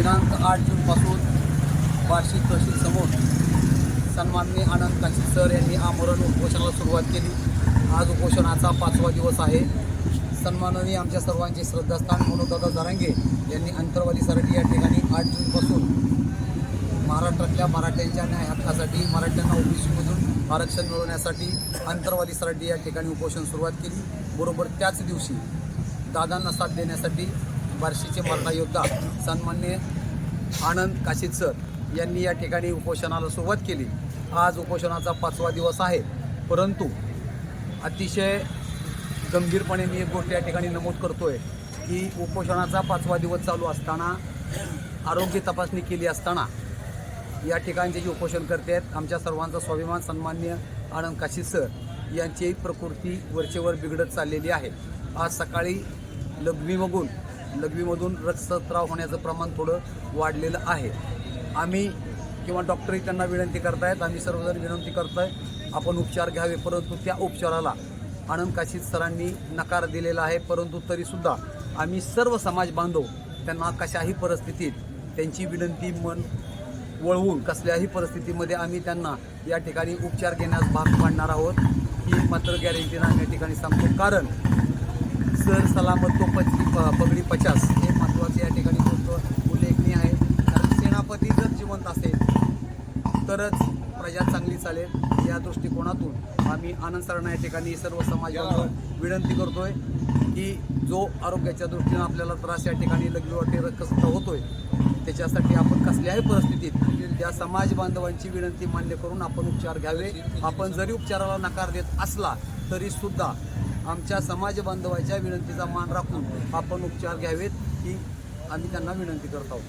दिनांक आठ जूनपासून वार्षिक तहसीलसमोर सन्माननीय आनंद काशी सर यांनी आमरण उपोषणाला सुरुवात केली. आज उपोषणाचा पाचवा दिवस आहे. सन्माननीय आमच्या सर्वांचे श्रद्धास्थान मनोदादा जारांगे यांनी अंतरवाली सराठी या ठिकाणी आठ जूनपासून महाराष्ट्रातल्या मराठ्यांच्या न्याय हक्कासाठी मराठ्यांना ओबीसीमधून आरक्षण मिळवण्यासाठी अंतरवादी सराठी या ठिकाणी उपोषण सुरुवात केली. बरोबर त्याच दिवशी दादांना साथ देण्यासाठी बार्शीचे मराठा योद्धा सन्मान्य आनंद काशीद सर यांनी या ठिकाणी उपोषणाला सुरुवात केली. आज उपोषणाचा पाचवा दिवस आहे. परंतु अतिशय गंभीरपणे मी एक गोष्ट या ठिकाणी नमूद करतो आहे की उपोषणाचा पाचवा दिवस चालू असताना आरोग्य तपासणी केली असताना या ठिकाणचे जे उपोषण करते आहेत आमच्या सर्वांचा स्वाभिमान सन्मान्य आनंद काशी सर यांची प्रकृती वरचेवर बिघडत चाललेली आहे. आज सकाळी लघवीमधून लघवीमधून रक्तस्राव होण्याचं प्रमाण थोडं वाढलेलं आहे. आम्ही किंवा डॉक्टरही त्यांना विनंती करतायत आम्ही सर्वजण विनंती करतोय आपण उपचार घ्यावे परंतु त्या उपचाराला आनंद काशीद सरांनी नकार दिलेला आहे परंतु तरीसुद्धा आम्ही सर्व समाज बांधव त्यांना कशाही परिस्थितीत त्यांची विनंती मन वळवून कसल्याही परिस्थितीमध्ये आम्ही त्यांना या ठिकाणी उपचार घेण्यास भाग पाडणार आहोत. ही मात्र गॅरंटीनं आम्ही या ठिकाणी सांगतो. कारण सर सलामत तो पचली प- पगडी पचास हे महत्त्वाचे या ठिकाणी उल्लेखनीय आहे. कारण सेनापती जर जिवंत असेल तरच प्रजा चांगली चालेल या दृष्टिकोनातून. आम्ही आनंद सरांना या ठिकाणी सर्व समाजाला विनंती विनंती करतोय की जो आरोग्याच्या दृष्टीनं आपल्याला त्रास या ठिकाणी लघवीवाटे होतो होतोय त्याच्यासाठी आपण कसल्याही परिस्थितीत त्या समाज बांधवांची विनंती मान्य करून आपण उपचार घ्यावे. आपण जरी उपचाराला नकार देत असला तरी सुद्धा आमच्या समाज बांधवाच्या विनंतीचा मान राखून आपण उपचार घ्यावेत ही आम्ही त्यांना विनंती करत आहोत.